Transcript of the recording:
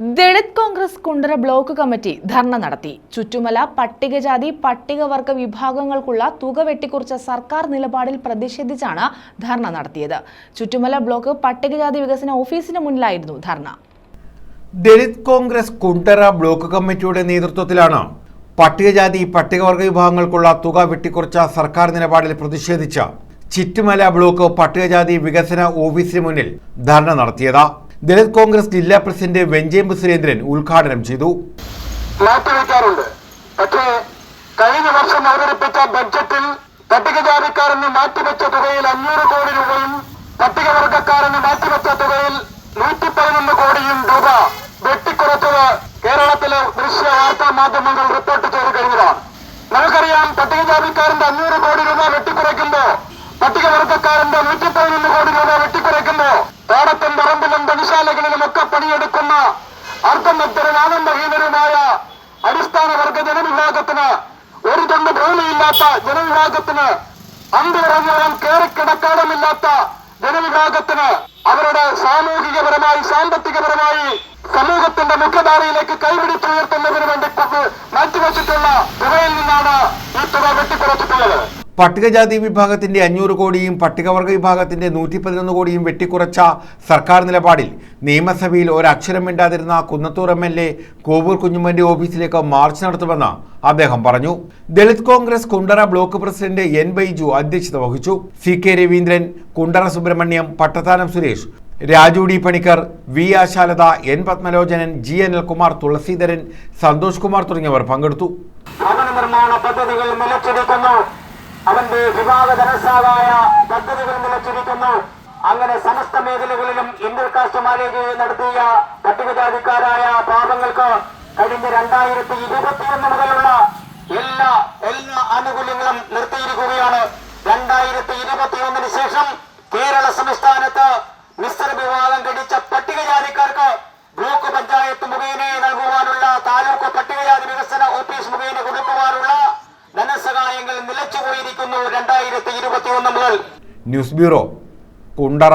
Dalit Congress Kundara block committee dharna നടത്തി. ചുറ്റുമല പട്ടികജാതി പട്ടികവർഗ വിഭാഗങ്ങൾക്കുള്ള തുക വെട്ടിക്കുറിച്ച സർക്കാർ നിലപാടിൽ പ്രതിഷേധിച്ചാണ് ധർണ നടത്തിയത്. ചുറ്റുമല ബ്ലോക്ക് പട്ടികജാതി വികസന ഓഫീസിന് മുന്നിലായിരുന്നു ധർണ. ദളിത് കോൺഗ്രസ് കുണ്ടറ ബ്ലോക്ക് കമ്മിറ്റിയുടെ നേതൃത്വത്തിലാണ് പട്ടികജാതി പട്ടികവർഗ വിഭാഗങ്ങൾക്കുള്ള തുക വെട്ടിക്കുറിച്ച സർക്കാർ നിലപാടിൽ പ്രതിഷേധിച്ച ചുറ്റുമല ബ്ലോക്ക് പട്ടികജാതി വികസന ഓഫീസിന് മുന്നിൽ ധർണ നടത്തിയത്. ദളിത് കോൺഗ്രസ് ജില്ലാ പ്രസിഡന്റ് വെഞ്ചേമ്പ് സുരേന്ദ്രൻ ഉദ്ഘാടനം ചെയ്തു. മാറ്റിവെക്കാറുണ്ട്. പക്ഷേ കഴിഞ്ഞ വർഷം അവതരിപ്പിച്ച ബഡ്ജറ്റിൽ പട്ടികജാതിക്കാരന് മാറ്റിവെച്ച തുകയിൽ അഞ്ഞൂറ് കോടി രൂപയും പട്ടികവർഗക്കാരന് മാറ്റിവെച്ച തുകയിൽ നൂറ്റി പതിനൊന്ന് കോടിയും രൂപ വെട്ടിക്കുറച്ചത് കേരളത്തിലെ ദൃശ്യ വാർത്താ മാധ്യമങ്ങൾ റിപ്പോർട്ട് ചെയ്ത് കഴിഞ്ഞതാണ്. നമുക്കറിയാം പട്ടികജാതിക്കാരന്റെ അഞ്ഞൂറ് കോടി രൂപ വെട്ടിക്കുറയ്ക്കുമ്പോൾ പട്ടികവർഗക്കാരന്റെ നൂറ്റി പണിയെടുക്കുന്ന അർദ്ധമധ്യനാനന്ദഹീനരുമായ അടിസ്ഥാന വർഗ ജനവിഭാഗത്തിന് ഒരു തൊണ്ട് ഭൂമിയില്ലാത്ത ജനവിഭാഗത്തിന് അന്തിറങ്ങോളം കയറിക്കിടക്കാടമില്ലാത്ത ജനവിഭാഗത്തിന് അവരുടെ സാമൂഹികപരമായി സാമ്പത്തികപരമായി സമൂഹത്തിന്റെ മുഖ്യധാരയിലേക്ക് കൈപിടിച്ചുയർത്തുന്നതിന് വേണ്ടി കൊ- മാറ്റിവെച്ചിട്ടുള്ള തുകയിൽ നിന്നാണ് ഈ തുക വെട്ടിക്കുറച്ചിട്ടുള്ളത് പട്ടികജാതി വിഭാഗത്തിന്റെ അഞ്ഞൂറ് കോടിയും പട്ടികവർഗ വിഭാഗത്തിന്റെ നൂറ്റി പതിനൊന്ന് കോടിയും വെട്ടിക്കുറച്ച സർക്കാർ നിലപാടിൽ നിയമസഭയിൽ ഒരക്ഷരം മിണ്ടാതിരുന്ന Kunnathur M L A Kovoor കുഞ്ഞുമ്മന്റെ ഓഫീസിലേക്ക് മാർച്ച് നടത്തുമെന്ന് അദ്ദേഹം പറഞ്ഞു. Dalit Congress Kundara block president N Baiju അധ്യക്ഷത വഹിച്ചു. C K Raveendran Kundara Subrahmanyam Pattathanam Suresh Raju D Panicker V Ashalatha N Padmalochanan G Anilkumar Thulaseedharan Santhosh Kumar തുടങ്ങിയവർ പങ്കെടുത്തു. നിർമ്മാണ പദ്ധതികൾ അവന്റെ വിവാഹ ധനസാവായ പദ്ധതികൾ നിലച്ചിരിക്കുന്നു അങ്ങനെ സമസ്ത മേഖലകളിലും ഇന്ത്യൻ കാസ്റ്റ് മാലേജ് നടത്തിയ പട്ടികജാതിക്കാരായ പാപങ്ങൾക്ക് കഴിഞ്ഞ രണ്ടായിരത്തി ഇരുപത്തിയൊന്ന് മുതലുള്ള എല്ലാ എല്ലാ ആനുകൂല്യങ്ങളും നിർത്തിയിരിക്കുകയാണ്. രണ്ടായിരത്തി ഇരുപത്തിയൊന്നിന് ശേഷം കേരള സംസ്ഥാനത്ത് മിശ്ര വിവാഹം രണ്ടായിരത്തി ഇരുപത്തി ഒന്ന് മുതൽ ന്യൂസ് ബ്യൂറോ കുണ്ടറ.